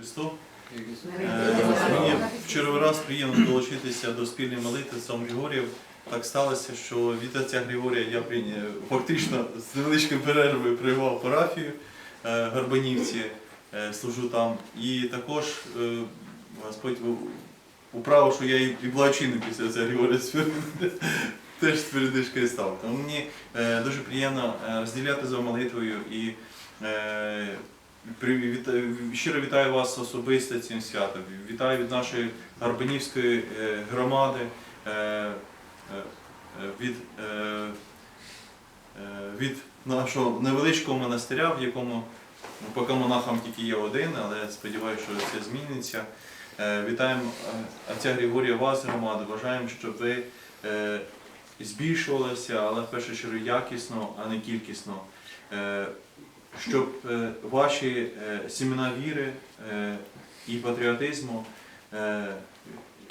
Христу. Е, Мені в черговий раз приємно долучитися до спільної молитви сам Григорів. Так сталося, що від отця Григорія я прийняв фактично з невеличкою перервою приймав парафію е, Гарбанівці, е, служу там. І також Господь управив, що я і благочинним після отця Григорія теж з передишкою став. Тому мені дуже приємно розділяти за молитвою і Щиро вітаю вас особисто цим святом. Вітаю від нашої Гарбанівської е, громади, е, е, від, від нашого невеличкого монастиря, в якому ну, поки монахам тільки є один, але сподіваюся, що це зміниться. Вітаємо отця Григорія вас, громаду. Бажаємо, щоб ви збільшувалися, але в першу чергу якісно, а не кількісно. Щоб е, ваші е, сімена віри е, і патріотизму